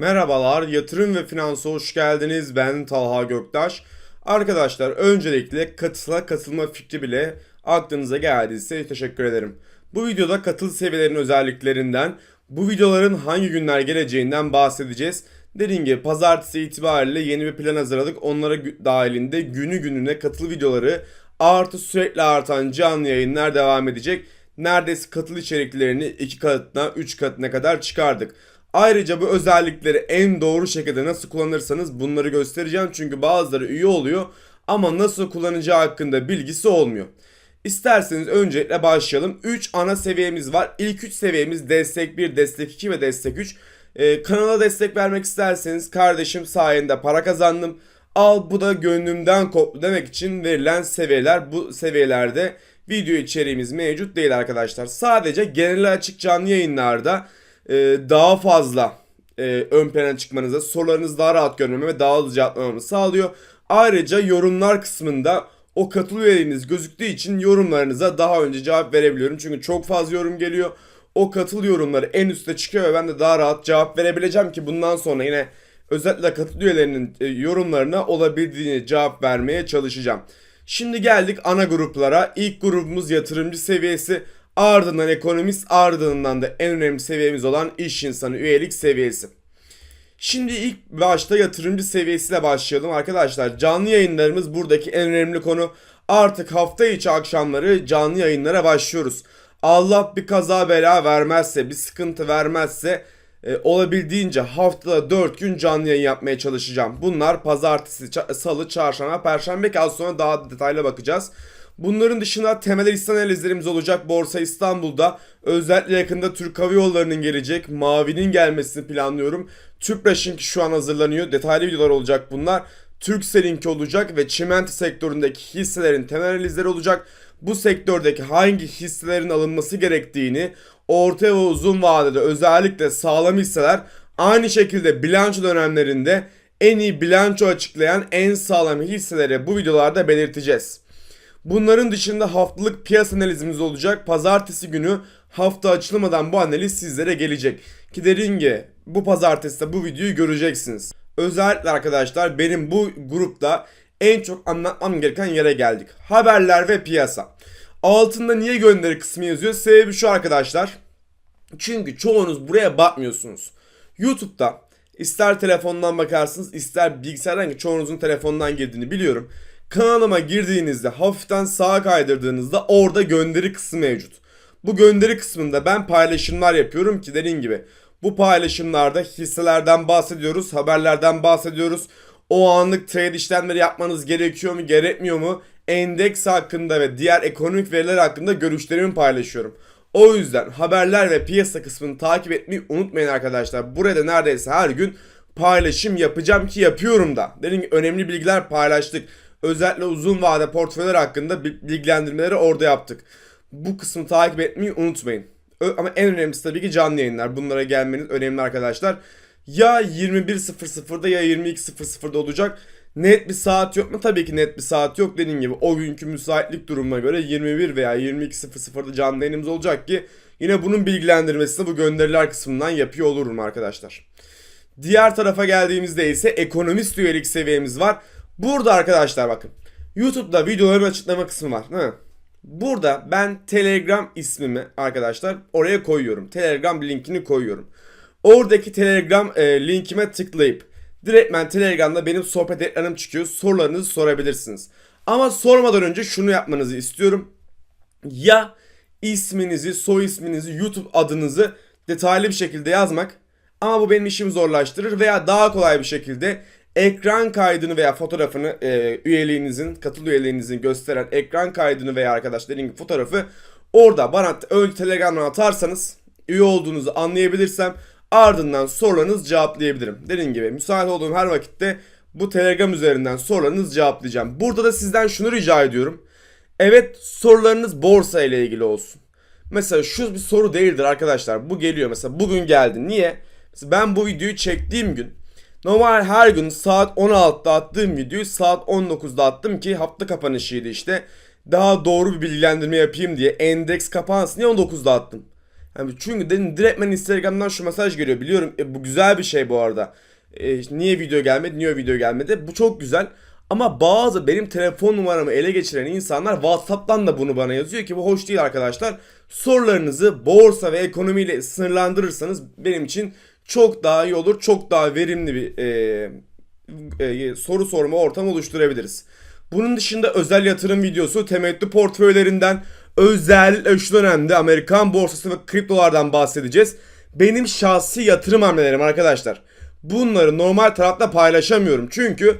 Merhabalar, yatırım ve finansa hoş geldiniz. Ben Talha Göktaş. Arkadaşlar öncelikle katıla katılma fikri bile aklınıza geldiyse teşekkür ederim. Bu videoda katıl seviyelerinin özelliklerinden, bu videoların hangi günler geleceğinden bahsedeceğiz. Dediğim gibi pazartesi itibariyle yeni bir plan hazırladık. Onlara dahilinde günü gününe katıl videoları artı sürekli artan canlı yayınlar devam edecek. Neredeyse katıl içeriklerini iki katına, üç katına kadar çıkardık. Ayrıca bu özellikleri en doğru şekilde nasıl kullanırsanız bunları göstereceğim. Çünkü bazıları üye oluyor ama nasıl kullanacağı hakkında bilgisi olmuyor. İsterseniz öncelikle başlayalım. 3 ana seviyemiz var. İlk 3 seviyemiz destek 1, destek 2 ve destek 3. Ee, kanala destek vermek isterseniz kardeşim sayende para kazandım. Al bu da gönlümden koptu demek için verilen seviyeler. Bu seviyelerde video içeriğimiz mevcut değil arkadaşlar. Sadece genel açık canlı yayınlarda daha fazla e, ön plana çıkmanıza, sorularınızı daha rahat görmeme ve daha hızlı cevaplamamı sağlıyor. Ayrıca yorumlar kısmında o katıl üyeliğiniz gözüktüğü için yorumlarınıza daha önce cevap verebiliyorum. Çünkü çok fazla yorum geliyor. O katıl yorumları en üste çıkıyor ve ben de daha rahat cevap verebileceğim ki bundan sonra yine özellikle katıl üyelerinin e, yorumlarına olabildiğince cevap vermeye çalışacağım. Şimdi geldik ana gruplara. İlk grubumuz yatırımcı seviyesi. Ardından ekonomist ardından da en önemli seviyemiz olan iş insanı üyelik seviyesi. Şimdi ilk başta yatırımcı seviyesiyle başlayalım arkadaşlar. Canlı yayınlarımız buradaki en önemli konu. Artık hafta içi akşamları canlı yayınlara başlıyoruz. Allah bir kaza bela vermezse, bir sıkıntı vermezse e, olabildiğince haftada 4 gün canlı yayın yapmaya çalışacağım. Bunlar pazartesi, ça- salı, çarşamba, perşembe ki az sonra daha detaylı bakacağız. Bunların dışında temel hisse analizlerimiz olacak. Borsa İstanbul'da özellikle yakında Türk Hava Yolları'nın gelecek. Mavi'nin gelmesini planlıyorum. Tüpraş'ınki şu an hazırlanıyor. Detaylı videolar olacak bunlar. Turkcell'inki olacak ve çimento sektöründeki hisselerin temel analizleri olacak. Bu sektördeki hangi hisselerin alınması gerektiğini orta ve uzun vadede özellikle sağlam hisseler aynı şekilde bilanço dönemlerinde en iyi bilanço açıklayan en sağlam hisseleri bu videolarda belirteceğiz. Bunların dışında haftalık piyasa analizimiz olacak. Pazartesi günü hafta açılmadan bu analiz sizlere gelecek. Ki dediğim gibi bu pazartesi bu videoyu göreceksiniz. Özellikle arkadaşlar benim bu grupta en çok anlatmam gereken yere geldik. Haberler ve piyasa. Altında niye gönderi kısmı yazıyor? Sebebi şu arkadaşlar. Çünkü çoğunuz buraya bakmıyorsunuz. YouTube'da ister telefondan bakarsınız ister bilgisayardan ki çoğunuzun telefondan girdiğini biliyorum. Kanalıma girdiğinizde hafiften sağa kaydırdığınızda orada gönderi kısmı mevcut. Bu gönderi kısmında ben paylaşımlar yapıyorum ki dediğim gibi bu paylaşımlarda hisselerden bahsediyoruz, haberlerden bahsediyoruz. O anlık trade işlemleri yapmanız gerekiyor mu, gerekmiyor mu? Endeks hakkında ve diğer ekonomik veriler hakkında görüşlerimi paylaşıyorum. O yüzden haberler ve piyasa kısmını takip etmeyi unutmayın arkadaşlar. Burada neredeyse her gün paylaşım yapacağım ki yapıyorum da. Dediğim gibi önemli bilgiler paylaştık. Özellikle uzun vade portföyler hakkında bi- bilgilendirmeleri orada yaptık. Bu kısmı takip etmeyi unutmayın. Ama en önemlisi tabii ki canlı yayınlar. Bunlara gelmeniz önemli arkadaşlar. Ya 21.00'da ya 22.00'da olacak. Net bir saat yok mu? Tabii ki net bir saat yok. Dediğim gibi o günkü müsaitlik durumuna göre 21 veya 22.00'da canlı yayınımız olacak ki yine bunun bilgilendirmesini bu gönderiler kısmından yapıyor olurum arkadaşlar. Diğer tarafa geldiğimizde ise ekonomist üyelik seviyemiz var. Burada arkadaşlar bakın. YouTube'da videoların açıklama kısmı var. Değil mi? Burada ben Telegram ismimi arkadaşlar oraya koyuyorum. Telegram linkini koyuyorum. Oradaki Telegram e, linkime tıklayıp direktmen Telegram'da benim sohbet ekranım çıkıyor. Sorularınızı sorabilirsiniz. Ama sormadan önce şunu yapmanızı istiyorum. Ya isminizi, soy isminizi, YouTube adınızı detaylı bir şekilde yazmak ama bu benim işimi zorlaştırır veya daha kolay bir şekilde ekran kaydını veya fotoğrafını e, üyeliğinizin, katıl üyeliğinizin gösteren ekran kaydını veya arkadaşların gibi fotoğrafı orada bana önce Telegram'dan atarsanız üye olduğunuzu anlayabilirsem ardından sorularınızı cevaplayabilirim. Dediğim gibi müsait olduğum her vakitte bu Telegram üzerinden sorularınızı cevaplayacağım. Burada da sizden şunu rica ediyorum. Evet sorularınız borsa ile ilgili olsun. Mesela şu bir soru değildir arkadaşlar. Bu geliyor mesela bugün geldi. Niye? Mesela ben bu videoyu çektiğim gün normal her gün saat 16'da attığım videoyu saat 19'da attım ki hafta kapanışıydı işte. Daha doğru bir bilgilendirme yapayım diye endeks kapansın diye 19'da attım. Yani çünkü dedim direktmen Instagram'dan şu mesaj geliyor. Biliyorum e, bu güzel bir şey bu arada. E, niye video gelmedi, niye video gelmedi? Bu çok güzel. Ama bazı benim telefon numaramı ele geçiren insanlar WhatsApp'tan da bunu bana yazıyor ki bu hoş değil arkadaşlar. Sorularınızı borsa ve ekonomiyle sınırlandırırsanız benim için çok daha iyi olur. Çok daha verimli bir e, e, soru sorma ortamı oluşturabiliriz. Bunun dışında özel yatırım videosu temettü portföylerinden özel şu dönemde Amerikan borsası ve kriptolardan bahsedeceğiz. Benim şahsi yatırım hamlelerim arkadaşlar. Bunları normal tarafta paylaşamıyorum. Çünkü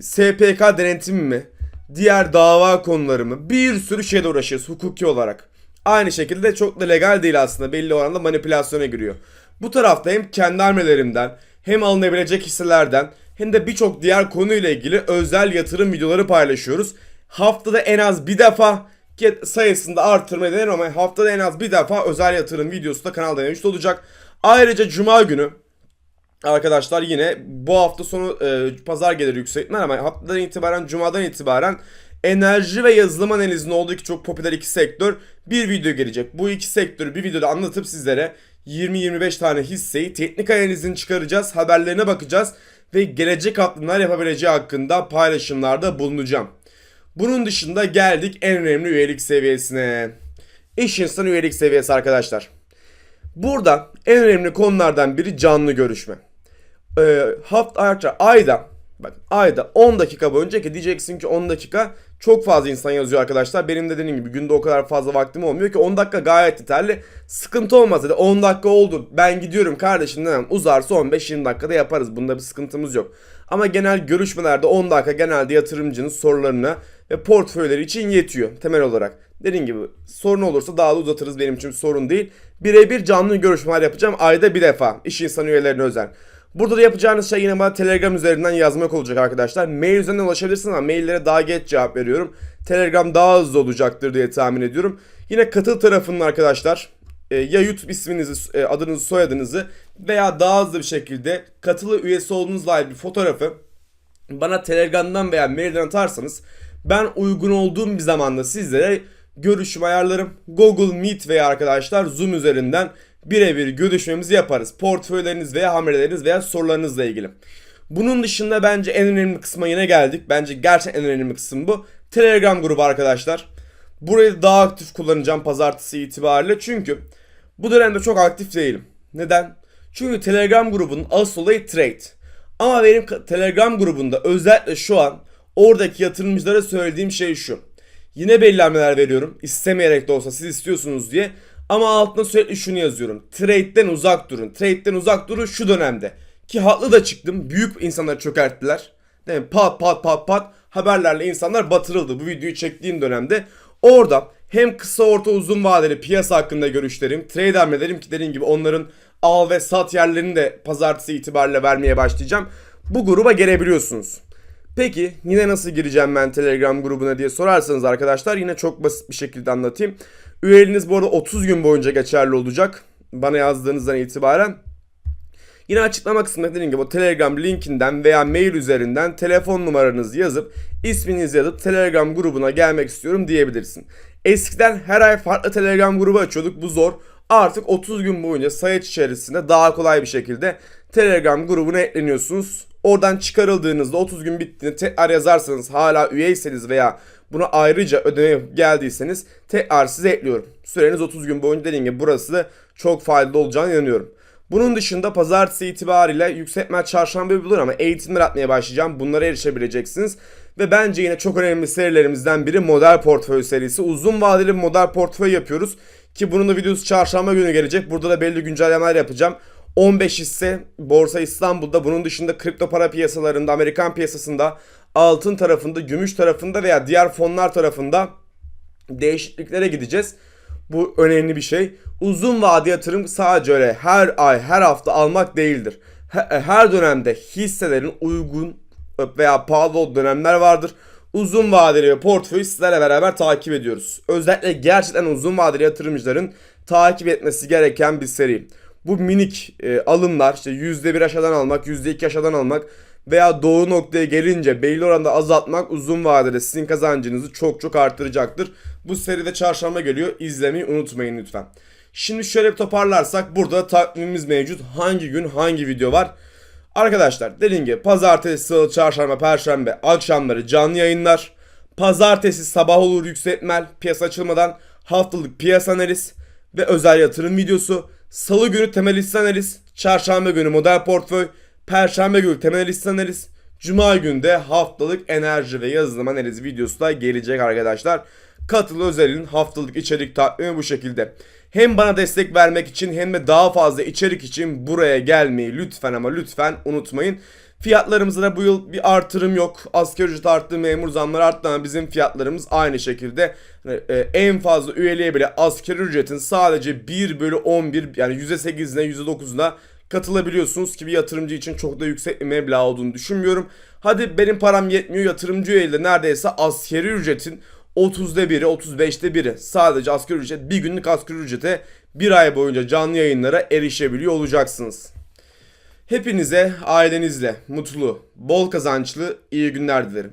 SPK denetimi mi, diğer dava konuları mı bir sürü şeyle uğraşıyoruz hukuki olarak. Aynı şekilde çok da legal değil aslında belli oranda manipülasyona giriyor. Bu tarafta hem kendi hamlelerimden hem alınabilecek hisselerden hem de birçok diğer konuyla ilgili özel yatırım videoları paylaşıyoruz. Haftada en az bir defa ki sayısında artırma denir ama haftada en az bir defa özel yatırım videosu da kanalda mevcut olacak. Ayrıca cuma günü Arkadaşlar yine bu hafta sonu e, pazar gelir yüksek ihtimal ama haftadan itibaren cumadan itibaren enerji ve yazılım analizinin olduğu ki çok popüler iki sektör bir video gelecek. Bu iki sektörü bir videoda anlatıp sizlere 20-25 tane hisseyi teknik analizini çıkaracağız, haberlerine bakacağız ve gelecek hafta neler yapabileceği hakkında paylaşımlarda bulunacağım. Bunun dışında geldik en önemli üyelik seviyesine. İş insan üyelik seviyesi arkadaşlar. Burada en önemli konulardan biri canlı görüşme. Ee, hafta ayda bak ayda 10 dakika boyunca ki diyeceksin ki 10 dakika çok fazla insan yazıyor arkadaşlar. Benim de dediğim gibi günde o kadar fazla vaktim olmuyor ki 10 dakika gayet yeterli. Sıkıntı olmaz dedi 10 dakika oldu ben gidiyorum kardeşim demem. Uzarsa 15-20 dakikada yaparız. Bunda bir sıkıntımız yok. Ama genel görüşmelerde 10 dakika genelde yatırımcının sorularına ve portföyleri için yetiyor temel olarak. Dediğim gibi sorun olursa daha da uzatırız benim için sorun değil. Birebir canlı görüşmeler yapacağım ayda bir defa iş insanı üyelerine özel. Burada da yapacağınız şey yine bana Telegram üzerinden yazmak olacak arkadaşlar. Mail üzerinden ulaşabilirsiniz ama maillere daha geç cevap veriyorum. Telegram daha hızlı olacaktır diye tahmin ediyorum. Yine katıl tarafının arkadaşlar e, ya YouTube isminizi, e, adınızı, soyadınızı veya daha hızlı bir şekilde katılı üyesi olduğunuzla ait bir fotoğrafı bana Telegram'dan veya mailden atarsanız ben uygun olduğum bir zamanda sizlere görüşüm ayarlarım. Google Meet veya arkadaşlar Zoom üzerinden birebir görüşmemizi yaparız. Portföyleriniz veya hamleleriniz veya sorularınızla ilgili. Bunun dışında bence en önemli kısma yine geldik. Bence gerçekten en önemli kısım bu. Telegram grubu arkadaşlar. Burayı daha aktif kullanacağım pazartesi itibariyle. Çünkü bu dönemde çok aktif değilim. Neden? Çünkü Telegram grubunun asıl olayı trade. Ama benim Telegram grubunda özellikle şu an oradaki yatırımcılara söylediğim şey şu. Yine belli hamleler veriyorum. İstemeyerek de olsa siz istiyorsunuz diye. Ama altına sürekli şunu yazıyorum. Trade'den uzak durun. Trade'den uzak durun şu dönemde. Ki haklı da çıktım. Büyük insanları çökerttiler. Değil mi? Pat pat pat pat haberlerle insanlar batırıldı bu videoyu çektiğim dönemde. Orada hem kısa orta uzun vadeli piyasa hakkında görüşlerim, trade hamlelerim ki dediğim gibi onların al ve sat yerlerini de pazartesi itibariyle vermeye başlayacağım. Bu gruba gelebiliyorsunuz. Peki yine nasıl gireceğim ben Telegram grubuna diye sorarsanız arkadaşlar yine çok basit bir şekilde anlatayım. Üyeliğiniz bu arada 30 gün boyunca geçerli olacak. Bana yazdığınızdan itibaren. Yine açıklama kısmında dediğim gibi o Telegram linkinden veya mail üzerinden telefon numaranızı yazıp isminizi yazıp Telegram grubuna gelmek istiyorum diyebilirsin. Eskiden her ay farklı Telegram grubu açıyorduk bu zor. Artık 30 gün boyunca sayaç içerisinde daha kolay bir şekilde Telegram grubuna ekleniyorsunuz. Oradan çıkarıldığınızda 30 gün bittiğinde tekrar yazarsanız hala üyeyseniz veya buna ayrıca ödeme geldiyseniz tekrar size ekliyorum. Süreniz 30 gün boyunca dediğim gibi burası da çok faydalı olacağını inanıyorum. Bunun dışında pazartesi itibariyle yükseltme çarşamba bulur ama eğitimler atmaya başlayacağım. Bunlara erişebileceksiniz. Ve bence yine çok önemli serilerimizden biri model portföy serisi. Uzun vadeli model portföy yapıyoruz. Ki bunun da videosu çarşamba günü gelecek. Burada da belli güncellemeler yapacağım. 15 hisse Borsa İstanbul'da bunun dışında kripto para piyasalarında Amerikan piyasasında altın tarafında gümüş tarafında veya diğer fonlar tarafında değişikliklere gideceğiz. Bu önemli bir şey. Uzun vade yatırım sadece öyle her ay her hafta almak değildir. Her dönemde hisselerin uygun veya pahalı olduğu dönemler vardır. Uzun vadeli portföyü sizlerle beraber takip ediyoruz. Özellikle gerçekten uzun vadeli yatırımcıların takip etmesi gereken bir seri bu minik e, alımlar işte %1 aşağıdan almak, %2 aşağıdan almak veya doğru noktaya gelince belli oranda azaltmak uzun vadede sizin kazancınızı çok çok arttıracaktır. Bu seride çarşamba geliyor. İzlemeyi unutmayın lütfen. Şimdi şöyle bir toparlarsak burada takvimimiz mevcut. Hangi gün hangi video var? Arkadaşlar dediğim gibi pazartesi, salı, çarşamba, perşembe akşamları canlı yayınlar. Pazartesi sabah olur yükseltmel piyasa açılmadan haftalık piyasa analiz ve özel yatırım videosu. Salı günü temel hisse analiz, çarşamba günü model portföy, perşembe günü temel hisse analiz, cuma günü de haftalık enerji ve yazılım analiz videosu da gelecek arkadaşlar. Katılı özelin haftalık içerik takvimi bu şekilde. Hem bana destek vermek için hem de daha fazla içerik için buraya gelmeyi lütfen ama lütfen unutmayın. Fiyatlarımızda da bu yıl bir artırım yok. Asgari ücret arttı, memur zamları arttı ama bizim fiyatlarımız aynı şekilde. Hani, e, en fazla üyeliğe bile asgari ücretin sadece 1 bölü 11 yani %8'ine %9'una katılabiliyorsunuz ki bir yatırımcı için çok da yüksek bir meblağ olduğunu düşünmüyorum. Hadi benim param yetmiyor yatırımcı üyeliğinde neredeyse asgari ücretin 30'da biri 35'te biri sadece asgari ücret bir günlük asgari ücrete bir ay boyunca canlı yayınlara erişebiliyor olacaksınız. Hepinize ailenizle mutlu, bol kazançlı iyi günler dilerim.